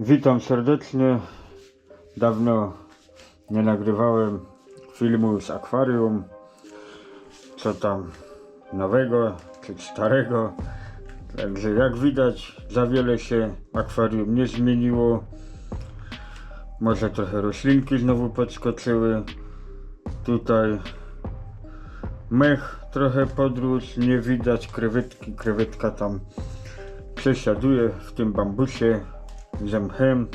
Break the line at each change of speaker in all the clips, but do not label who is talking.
Witam serdecznie. Dawno nie nagrywałem filmu z akwarium. Co tam nowego czy starego. Także jak widać, za wiele się akwarium nie zmieniło. Może trochę roślinki znowu podskoczyły. Tutaj mech trochę podrósł, nie widać krewetki. Krewetka tam przesiaduje w tym bambusie z mchem.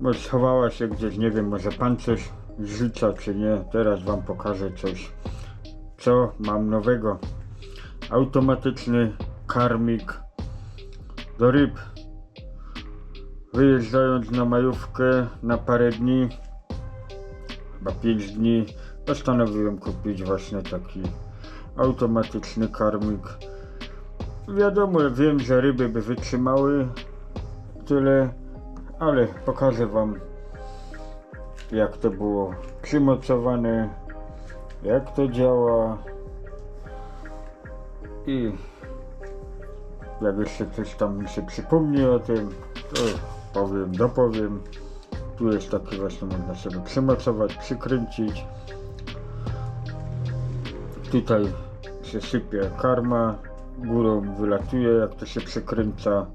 Bo schowała się gdzieś, nie wiem, może pan coś rzuca czy nie. Teraz wam pokażę coś, co mam nowego. Automatyczny karmik do ryb. Wyjeżdżając na majówkę na parę dni, chyba 5 dni, postanowiłem kupić właśnie taki automatyczny karmik. Wiadomo, wiem, że ryby by wytrzymały tyle, ale pokażę wam jak to było przymocowane, jak to działa i jak jeszcze coś tam mi się przypomni o tym, to powiem, dopowiem. Tu jest taki właśnie, można sobie przymocować, przykręcić. Tutaj się sypie karma, górą wylatuje, jak to się przykręca.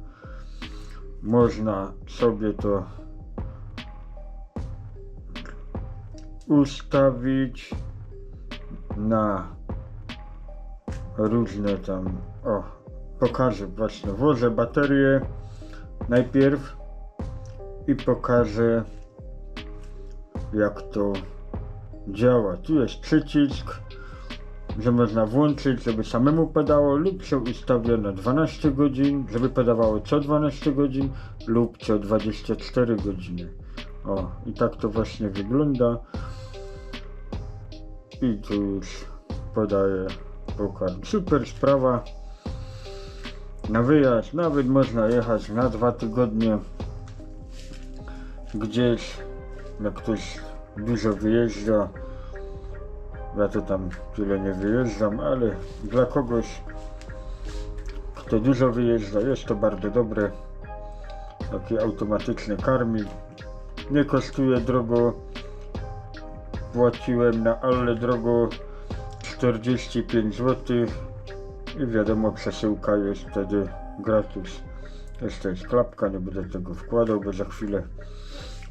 Można sobie to ustawić na różne tam. O, pokażę właśnie. Włożę baterię najpierw i pokażę jak to działa. Tu jest przycisk, że można włączyć, żeby samemu padało lub się ustawia na 12 godzin, żeby podawało co 12 godzin lub co 24 godziny. O, i tak to właśnie wygląda. I tu już podaję pokarm. Super sprawa. Na wyjazd nawet można jechać na dwa tygodnie gdzieś, jak ktoś dużo wyjeżdża. Ja to tam tyle nie wyjeżdżam, ale dla kogoś, kto dużo wyjeżdża, jest to bardzo dobre. Taki automatyczny karmik. Nie kosztuje drogo. Płaciłem na Alle drogo 45 zł. I wiadomo, przesyłka jest wtedy gratis. Jeszcze jest klapka, nie będę tego wkładał, bo za chwilę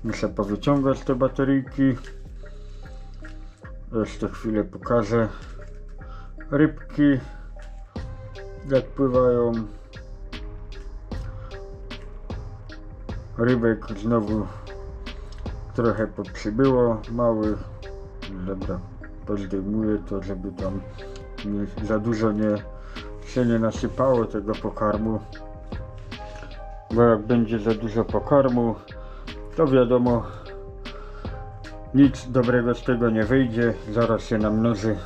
muszę powyciągać te bateryjki. Jeszcze chwilę pokażę rybki jak pływają. Rybek znowu trochę poprzybyło, małych. Dobra, pozdejmuję to, żeby tam nie, za dużo nie się nie nasypało tego pokarmu. Bo jak będzie za dużo pokarmu, to wiadomo, nic dobrego z tego nie wyjdzie. Zaraz się namnoży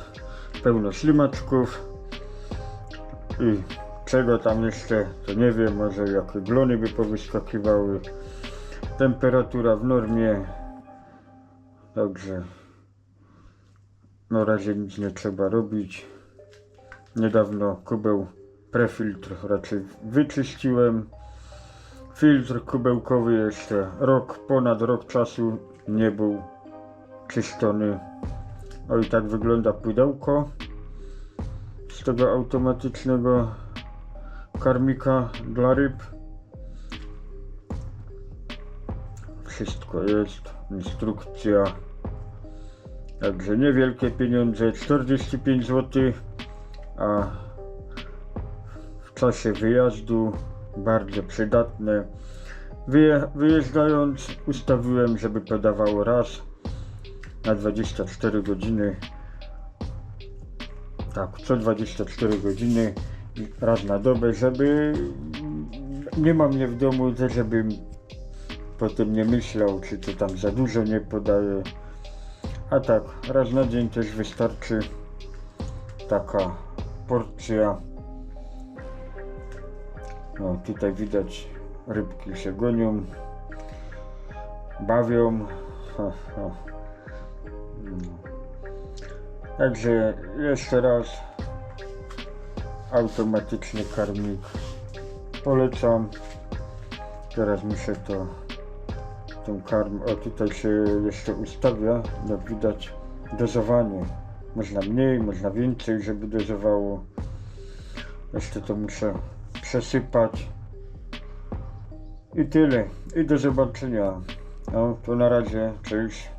pełno ślimaczków. I czego tam jeszcze, to nie wiem, może jakie glony by powyskakiwały. Temperatura w normie. Także na razie nic nie trzeba robić. Niedawno kubeł prefiltr raczej wyczyściłem. Filtr kubełkowy jeszcze rok, ponad rok czasu nie był czyszczony. O i tak wygląda pudełko z tego automatycznego karmika dla ryb. Wszystko jest, instrukcja. Także niewielkie pieniądze, 45 zł, a w czasie wyjazdu bardzo przydatne. Wyje, wyjeżdżając ustawiłem, żeby podawało raz na 24 godziny. Tak, co 24 godziny, raz na dobę, żeby nie mam mnie w domu, to żebym potem nie myślał, czy to tam za dużo nie podaje. A tak, raz na dzień też wystarczy taka porcja. No, tutaj widać rybki się gonią, bawią. Ha, ha. Także jeszcze raz automatyczny karmik polecam. Teraz muszę to tą karmę. O tutaj się jeszcze ustawia, jak widać dozowanie. Można mniej, można więcej, żeby dozowało. Jeszcze to muszę przesypać. I tyle. I do zobaczenia. No to na razie, cześć.